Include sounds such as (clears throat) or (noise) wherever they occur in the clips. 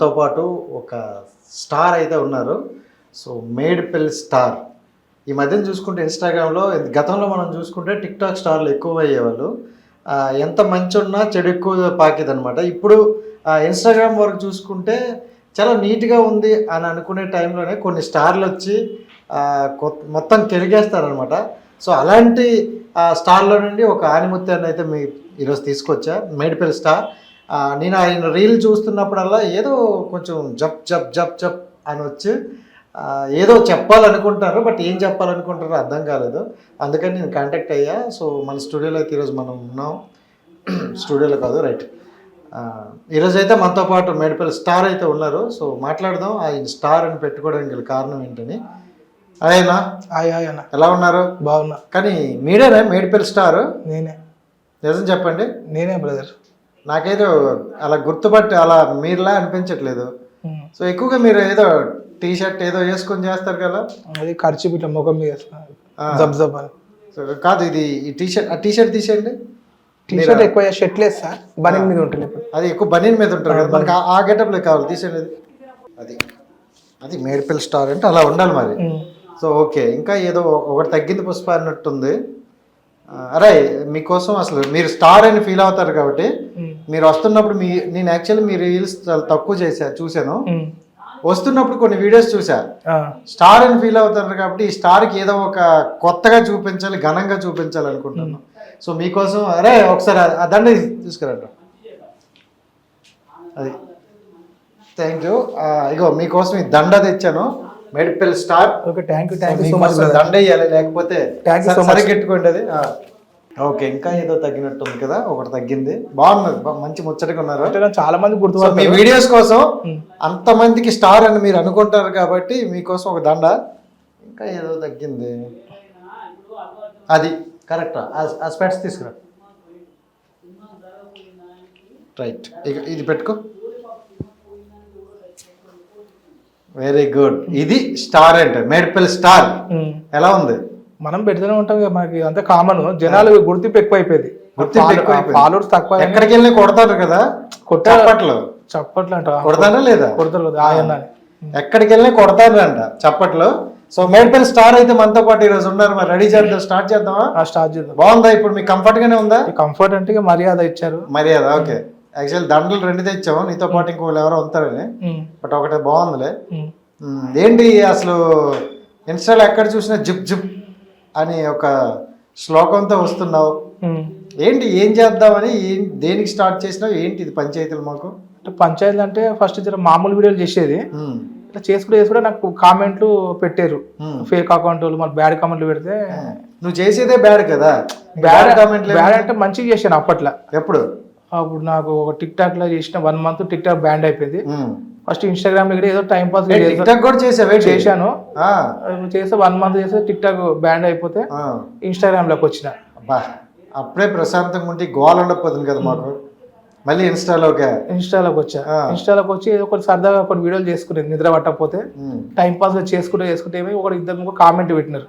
తో పాటు ఒక స్టార్ అయితే ఉన్నారు. సో మేడ్ పిల్ స్టార్. ఈ మధ్యన చూసుకుంటే ఇన్స్టాగ్రామ్లో గతంలో మనం చూసుకుంటే టిక్ టాక్ స్టార్లు ఎక్కువ అయ్యేవాళ్ళు ఎంత మంచి ఉన్నా చెడు ఎక్కువ పాకేది అనమాట ఇప్పుడు ఇన్స్టాగ్రామ్ వరకు చూసుకుంటే చాలా నీట్గా ఉంది అని అనుకునే టైంలోనే కొన్ని స్టార్లు వచ్చి కొత్త- మొత్తం కెరిగేస్తారనమాట సో అలాంటి ఆ, స్టార్లో నుండి ఒక ఆనిముత్యాన్ని అయితే మీ ఈరోజు తీసుకొచ్చా? మేడిపల్లి స్టార్. నేను ఆయన రీల్ చూస్తున్నప్పుడల్లా ఏదో కొంచెం జప్ జప్ జప్ జప్ అని వచ్చి ఏదో చెప్పాలనుకుంటారు బట్ ఏం చెప్పాలనుకుంటారో అర్థం కాలేదు. అందుకని నేను కాంటాక్ట్ అయ్యా. సో మన స్టూడియోలో అయితే ఈరోజు మనం ఉన్నాం. (clears throat) స్టూడియోలో కాదు రైట్. ఈరోజు అయితే మనతో పాటు మేడిపల్లి స్టార్ అయితే ఉన్నారు. సో మాట్లాడదాం. ఆయన స్టార్ అని పెట్టుకోవడానికి గల కారణం ఏంటని. హాయ్ అన్న. ఎలా ఉన్నారు? బాగున్నా. కానీ మీరేనా? మేడిపల్లి స్టార్? నేనే. నిజం చెప్పండి. నేనే బ్రదర్. నాకేదో అలా గుర్తుపట్టి అలా మీరులా అనిపించట్లేదు. సో ఎక్కువగా మీరు ఏదో టీ షర్ట్ ఏదో వేసుకొని చేస్తారు కదా? అది ఖర్చు ఇట్లా ముఖం మీద. జబ్ జబ్ అని. సో కాదు ఇది ఈ టీ షర్ట్ ఆ టీ షర్ట్ తీసేయండి. టీ షర్ట్ ఎక్కువ షర్ట్ లేదు సార్ బనీన్ మీద ఉంటుంది అది ఎక్కువ బనీన్ మీద ఉంటారు కదా మనకి ఆ- గెటప్లో కావాలి తీసేయండి. అది. అది మేడిపల్లి స్టార్ అంటే అలా ఉండాలి మరి. సో ఓకే ఇంకా ఏదో ఒకటి తగ్గింది పుష్ప అన్నట్టుంది. అరే మీకోసం అసలు మీరు స్టార్ అని ఫీల్ అవుతారు కాబట్టి. మీరు వస్తున్నప్పుడు మీ నేను యాక్చువల్లీ మీ రీల్స్ చాలా తక్కువ చేశా చూశాను. వస్తున్నప్పుడు కొన్ని వీడియోస్ చూసా. స్టార్ అని ఫీల్ అవుతారు కాబట్టి ఈ స్టార్కి ఏదో ఒక కొత్తగా చూపించాలి ఘనంగా చూపించాలి అనుకుంటున్నాను సో మీకోసం అరే ఒకసారి దండ తీసుకురండి. అది. థ్యాంక్ యూ ఇగో మీకోసం ఈ దండ తెచ్చాను. Medipal star okay thank you thank you so much దండ వేయాలి లేకపోతే. సరిగెట్టుకోండి అది. ఓకే ఇంకా ఏదో తగ్గినట్టుంది కదా ఒకటి తగ్గింది. బాగున్నది మంచి ముచ్చటగా ఉన్నారు. చాలా మంది సో మీ వీడియోస్ కోసం అంతమందికి స్టార్ అని మీరు అనుకుంటారు కాబట్టి మీకోసం ఒక దండ. ఇంకా ఏదో తగ్గింది. అది కరెక్ట్ ఆ? స్పెట్స్ తీసుకురా. రైట్ ఇక ఇది పెట్టుకో. వెరీ గుడ్ ఇది స్టార్ అంటే మేడ్పల్ స్టార్. ఎలా ఉంది? మనం పెడుతూనే ఉంటాం ఇక మనకి అంత కామన్ జనాలు గుర్తింపు ఎక్కువ అయిపోయింది గుర్తింపు ఎక్కువైపోయింది. ఫాలోవర్స్ తక్కువ ఎక్కడికి వెళ్ళి కొడతారు కదా? చప్పట్లు. చప్పట్లు అంట. కొడతారా లేదా? కొడతారు ఆయన. ఎక్కడికి వెళ్ళి కొడతారంట చప్పట్లు. సో మేడ్పల్ స్టార్ అయితే మనతో పాటు ఈరోజు ఉన్నారు. మరి రెడీ చేద్దాం స్టార్ట్ చేద్దామా? స్టార్ట్ చేద్దాం. బాగుందా? ఇప్పుడు మీకు కంఫర్ట్ గానే ఉందా? ఈ కంఫర్ట్ అంటే ఇక మర్యాద ఇచ్చారు. మర్యాద ఓకే. యాక్చువల్ దండలు రెండు తెచ్చాము. నీతో పాటు ఇంకోళ్ళు ఎవరో ఉంటారని. బట్ ఒకటే బాగుందిలే. ఏంటి అసలు ఇన్స్టాలో ఎక్కడ చూసినా జిప్ జిప్ అని ఒక శ్లోకంతో వస్తున్నావు. ఏంటి ఏం చేద్దామని దేనికి స్టార్ట్ చేసినావు? ఏంటి ఇది పంచాయతీలు మాకు? అంటే పంచాయతీ అంటే ఫస్ట్ మామూలు వీడియోలు చేసేది. ఇట్లా చేసుకుంటే చేసుకుంటే నాకు కామెంట్లు పెట్టారు. ఫేక్ అకౌంట్ వాళ్ళు మన బ్యాడ్ కామెంట్లు పెడితే నువ్వు చేసేదే బ్యాడ్ కదా? బ్యాడ్ బ్యాడ్ కామెంట్లు బ్యాడ్ అంటే మంచిగా చేశాను అప్పట్లో. ఎప్పుడు? అప్పుడు నాకు ఒక టిక్ టాక్లో చేసిన one month TikTok banned అయిపోయింది. ఫస్ట్ ఇన్స్టాగ్రామ్లో ఏదో టైం పాస్ కూడా చేసావే చేశాను. చేస్తే వన్ మంత్ చేస్తే టిక్ టాక్ బ్యాండ్ అయిపోతే. ఇన్స్టాగ్రామ్లోకి వచ్చిన. అబ్బా అప్పుడే ప్రశాంతంగా ఉంటే గోల ఉండకపోతుంది కదా మాకు. మళ్ళీ ఇన్స్టాలోకే ఇన్స్టాలోకి వచ్చా. ఇన్స్టాలోకి వచ్చి ఏదో ఒకటి సరదాగా కొన్ని వీడియోలు చేసుకునేది నిద్ర పట్టకపోతే. టైం పాస్గా చేసుకుంటే చేసుకుంటే ఏమి ఒకటి ఇద్దరు కామెంట్ పెట్టినారు.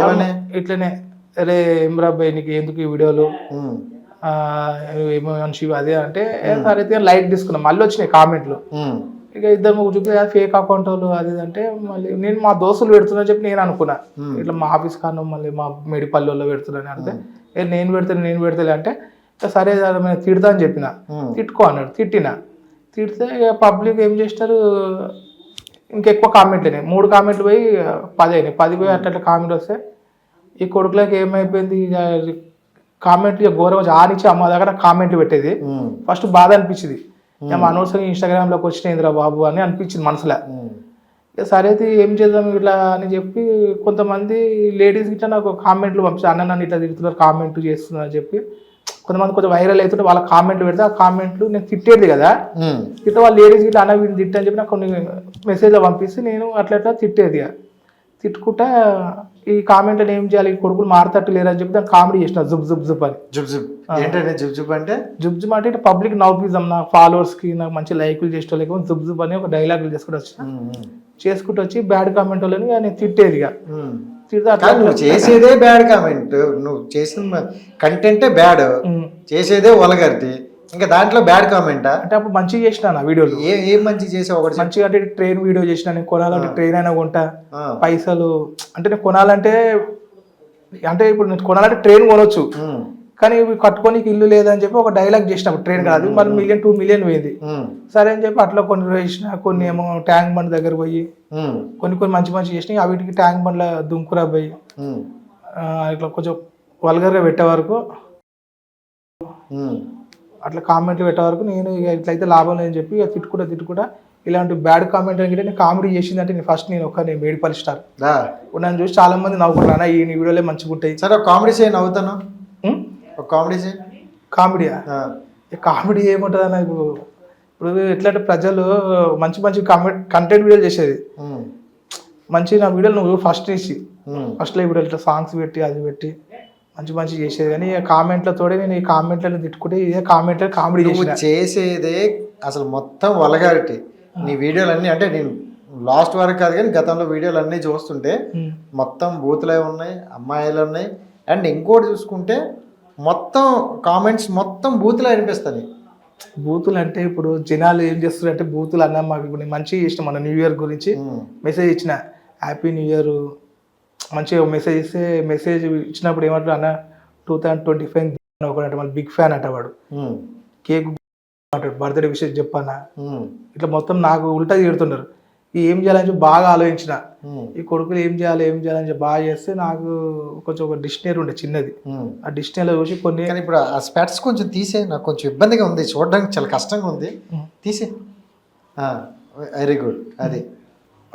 ఏమని? ఇట్లనే అరే అబ్బాయి నీకు ఎందుకు ఈ వీడియోలు ఏమో మనిషి అదే అంటే సరే అయితే లైట్ తీసుకున్నాం మళ్ళీ వచ్చినాయి కామెంట్లు. ఇక ఇద్దరు ముగ్గురు చూపి ఫేక్ అకౌంట్ వాళ్ళు అది అంటే మళ్ళీ నేను మా దోస్తులు పెడుతున్నా చెప్పి నేను అనుకున్నా. ఇట్లా మా ఆఫీస్ కాను మళ్ళీ మా మెడిపల్లి వాళ్ళు పెడుతున్నాను అంటే నేను పెడతాను నేను పెడతాను అంటే సరే నేను తిడతా అని చెప్పిన. తిట్టుకో అన్నాడు తిట్టిన. తిడితే ఇక పబ్లిక్ ఏం చేస్తారు? ఇంకెక్కువ కామెంట్లు అయినాయి. మూడు కామెంట్లు పోయి పది అయినాయి. పది పోయి అట్లా అట్లా కామెంట్ వస్తే ఈ కొడుకులకి ఏమైపోయింది? ఇక కామెంట్లు ఇక ఘోరంగా ఆనిచ్చి అమ్మ దగ్గర కామెంట్లు పెట్టేది. ఫస్ట్ బాధ అనిపించింది. అనవసరంగా ఇన్స్టాగ్రామ్లోకి వచ్చినాయిరా బాబు అని అనిపించింది మనసులో. సరే అయితే ఏం చేద్దాం ఇట్లా అని చెప్పి కొంతమంది లేడీస్ ఇట్లా నాకు కామెంట్లు పంపించారు అన్న నన్ను ఇట్లా తిడుతున్నారు కామెంట్ చేస్తున్నారు అని చెప్పి. కొంతమంది కొంచెం వైరల్ అవుతుంటే వాళ్ళ కామెంట్లు పెడితే ఆ కామెంట్లు నేను తిట్టేది కదా. ఇట్లా వాళ్ళ లేడీస్ ఇట్లా అన్న వీడిని తిట్టు అని చెప్పి నాకు కొన్ని మెసేజ్లు పంపిస్తే నేను అట్లా అట్లా తిట్టేది. తిట్టుకుంటా ఈ కామెంట్లను ఏం చేయాలి? ఈ కొడుకులు మారతట్టు లేరు అని చెప్పి దాన్ని కామెడీ చేసిన జుబ్ జుబ్ జుబ్ అని. జుబ్ జుబ్. ఏంటంటే జుబ్ జుబ్ అంటే? జుబ్ జుబ్ అంటే పబ్లిక్ నవ్వుపిజం నా ఫాలోవర్స్కి నాకు మంచి లైకులు చేసే వాళ్ళకి జుబ్ జుబ్ అని ఒక డైలాగులు చేసుకుంటూ వచ్చిన. చేసుకుంటూ వచ్చి బ్యాడ్ కామెంట్ వాళ్ళని నేను తిట్టేది ఇక. నువ్వు చేసేదే బ్యాడ్ కామెంట్. నువ్వు చేసిన కంటెంటే బ్యాడ్. చేసేదే ఒలగర్ది ఇంకా దాంట్లో బ్యాడ్ కామెంటా అంటే అప్పుడు మంచిగా చేసిన నా వీడియోలు ఏ ఏం మంచి చేసే ఒకటి. మంచిగా అంటే ట్రైన్ వీడియో చేసిన నేను కొనాలంటే ట్రైన్ అయినా కొంటా. పైసలు. అంటే నేను కొనాలంటే అంటే ఇప్పుడు నేను కొనాలంటే ట్రైన్ కొనొచ్చు. కానీ ఇవి కట్టుకొని ఇల్లు లేదని చెప్పి ఒక డైలాగ్ చేసినప్పుడు ట్రైన్ కాదు. మరి మిలియన్ టూ మిలియన్ పోయింది. సరే అని చెప్పి అట్లా కొన్ని వేసిన కొన్ని ఏమో ట్యాంక్ బండ్ దగ్గర పోయి కొన్ని కొన్ని మంచి మంచి చేసినాయి. అవిటికి ట్యాంక్ బండ్ల దుంకురా పోయి ఇట్లా కొంచెం వల్గర్గా పెట్టే వరకు. అట్లా కామెంట్లు పెట్టే వరకు నేను ఇట్లయితే లాభం లేదని చెప్పి తిట్టుకుంటా తిట్టుకుంటా. ఇలాంటి బ్యాడ్ కామెంట్ అంటే నేను కామెడీ చేసిందంటే నేను ఫస్ట్ నేను ఒక నేను మేడిపల్లి స్టార్. నన్ను చూసి చాలా మంది నవ్వుకుంటారు అన్న ఈ వీడియోలే మంచిగా ఉంటాయి. సరే ఒక కామెడీ చేయను అవుతాను ఉం? ఒక కామెడీ చేయి కామెడీయా కామెడీ ఏముంటుంది అన్న ఇప్పుడు ఇప్పుడు ఎట్లంటే ప్రజలు మంచి మంచి కామెడీ కంటెంట్ వీడియోలు చేసేది. మంచి నా వీడియోలు నువ్వు ఫస్ట్ ఉమ్, ఫస్ట్లో ఇప్పుడు ఇట్లా సాంగ్స్ పెట్టి అది పెట్టి. మంచి మంచి చేసేది. కానీ కామెంట్లతోనే నేను ఈ కామెంట్లను తిట్టుకుంటే ఇదే కామెంట్లో కామెడీ నువ్వు చేసిన. చేసేదే అసలు మొత్తం వలగారిటీ. నీ వీడియోలు అన్నీ అంటే నేను లాస్ట్ వరకు కాదు కానీ గతంలో వీడియోలు అన్నీ చూస్తుంటే. మొత్తం బూతులే ఉన్నాయి అమ్మాయిలు ఉన్నాయి. అండ్ ఇంకోటి చూసుకుంటే మొత్తం కామెంట్స్ మొత్తం బూతులే అనిపిస్తుంది బూతులు అంటే ఇప్పుడు జనాలు ఏం చేస్తారు అంటే బూతులు అన్నా మాకు ఇప్పుడు నేను మంచిగా చేసిన మన న్యూ ఇయర్ గురించి మెసేజ్ ఇచ్చిన. హ్యాపీ న్యూ ఇయర్ మంచిగా మెసేజ్ ఇస్తే మెసేజ్ ఇచ్చినప్పుడు ఏమంటారు అన్న టూ థౌసండ్ ట్వంటీ ఫైవ్ ఒకటి మళ్ళీ బిగ్ ఫ్యాన్ అంట వాడు. కేక్ అంటాడు బర్త్డే విషయం చెప్పన్నా. ఇట్లా మొత్తం నాకు ఉల్టా తీరుతున్నారు ఈ ఏం చేయాలని చెప్పి బాగా ఆలోచించిన. ఈ కొడుకులు ఏం చేయాలి ఏం చేయాలని చెప్పి బాగా చేస్తే నాకు కొంచెం ఒక డిక్షనరీ ఉండే చిన్నది. ఆ డిక్షనరీలో చూసి కొన్ని కానీ ఇప్పుడు ఆ స్పెట్స్ కొంచెం తీసే నాకు కొంచెం ఇబ్బందిగా ఉంది చూడడానికి చాలా కష్టంగా ఉంది. తీసే వెరీ గుడ్ అది.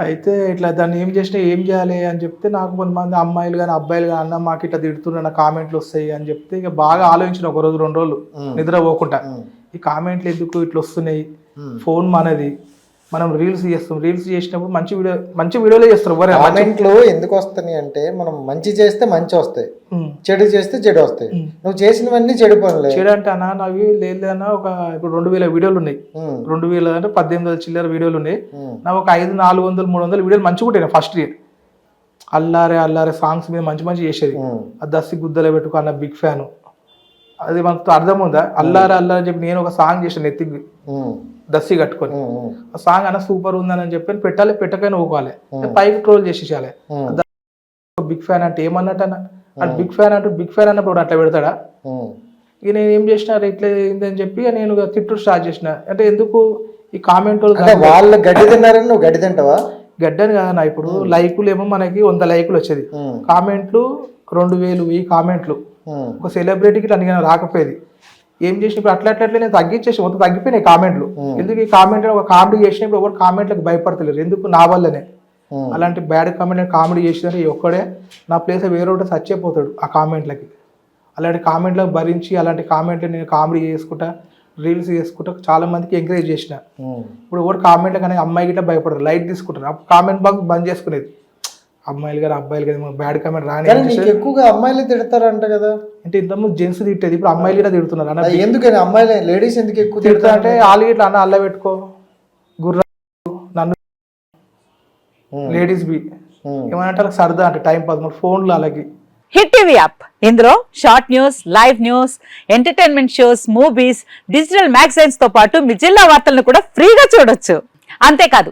అయితే ఇట్లా దాన్ని ఏం చేసినా ఏం చేయాలి అని చెప్తే నాకు కొంతమంది అమ్మాయిలు కానీ అబ్బాయిలు కానీ అన్న మాకు ఇట్లా తిడుతున్నా కామెంట్లు వస్తాయి అని చెప్తే ఇక బాగా ఆలోచించిన ఒక రోజు రెండు రోజులు. నిద్ర పోకుండా. ఈ కామెంట్లు ఎందుకు ఇట్లా వస్తున్నాయి. ఫోన్ మనది మనం రీల్స్ చేస్తాం. రీల్స్ చేసినప్పుడు మంచి వీడియో మంచి వీడియోలే చేస్తారు కామెంట్లు ఎందుకు వస్తున్నాయి అంటే మనం మంచి చేస్తే మంచి వస్తాయి. చెడు చేస్తే చెడు వస్తాయి. నువ్వు చేసినవన్నీ చెడు పనులే. చెడు అంటే అన్న నావి లేదు అన్న ఒక ఇప్పుడు రెండు వేల వీడియోలు ఉన్నాయి. రెండు వేల అంటే పద్దెనిమిది వందల చిల్లర వీడియోలు ఉన్నాయి. ఉమ్. నా ఒక ఐదు నాలుగు వందలు మూడు వందలు వీడియోలు మంచిగా ఉంటాయి ఫస్ట్ ఇయర్ అల్లారే అల్లారే సాంగ్స్ మీద మంచి మంచి చేసేది. దస్సి గుద్దలో పెట్టుకో అన్న బిగ్ ఫ్యాన్ అది మనకు అర్థం ఉందా అల్లారే అల్లారే చెప్పి నేను ఒక సాంగ్ చేసాను ఎత్తికి ఉమ్. దస్సి కట్టుకొని. ఆ సాంగ్ అన్న సూపర్ ఉందని చెప్పి పెట్టాలి పెట్టకైనా ఊకోవాలి. పైకి ట్రోల్ చేసేసాలి. బిగ్ ఫ్యాన్ అంటే ఏమన్నట్టు అన్న అంటే బిగ్ ఫ్యాన్ అంటే బిగ్ ఫ్యాన్ అన్నప్పుడు అట్లా పెడతాడా. ఇక నేను ఏం చేసిన "అరే ఇట్లా అయిందని చెప్పి నేను తిట్టు స్టార్ట్ చేసిన. అంటే ఎందుకు ఈ కామెంట్ వాళ్ళు గడ్డి తిన్నారని నువ్వు గడ్డి తింటావా? గడ్డని కాదన్న ఇప్పుడు లైకులు ఏమో మనకి వంద లైకులు వచ్చేది. కామెంట్లు రెండు వేలు వెయ్యి కామెంట్లు. ఒక సెలబ్రిటీకి నన్ను రాకపోయేది. ఏం చేసిన ఇప్పుడు అట్లా అట్లా నేను తగ్గించేసి మొత్తం తగ్గిపోయినాయి కామెంట్లు. ఎందుకు ఈ కామెంట్ ఒక కామెడీ చేసినప్పుడు ఎవరు కామెంట్లకు భయపడతలేరు? ఎందుకు నా వల్లనే. అలాంటి బ్యాడ్ కామెంట్ కామెడీ చేసినారు ఈ ఒక్కడే నా ప్లేస్ వేరే ఒకటి చచ్చిపోతాడు ఆ కామెంట్లకి. అలాంటి కామెంట్లకు భరించి అలాంటి కామెంట్లు నేను కామెడీ చేసుకుంటా రీల్స్ చేసుకుంటా చాలా మందికి ఎంకరేజ్ చేసిన. ఇప్పుడు ఎవరు కామెంట్లు కానీ అమ్మాయి గిట్ట భయపడరు లైట్ తీసుకుంటారు. కామెంట్ బాక్స్ బంద్ చేసుకునేది. అమ్మాయిలు కానీ అబ్బాయిలు కానీ బ్యాడ్ కామెంట్ రాని ఎక్కువగా అమ్మాయిలు తిడతారంట కదా. అంటే ఇంతకుముందు జెంట్స్ తిట్టేది ఇప్పుడు అమ్మాయిలు కూడా తిడుతున్నారు. అన్న ఎందుకని? అమ్మాయిలు లేడీస్ ఎందుకు ఎక్కువ తిడతా తిడతారు అంటే వాళ్ళు ఇట్లా అన్న అల్ల పెట్టుకో గుర్ర నన్ను. లేడీస్ బి. ఏమంటే వాళ్ళకి సరదా అంటే టైం పదమూడు ఫోన్లు అలాగే హిట్ టీవీ యాప్ ఇందులో short news live news entertainment shows movies digital మ్యాగజైన్స్తో పాటు మీ జిల్లా వార్తలను కూడా ఫ్రీగా చూడొచ్చు. అంతేకాదు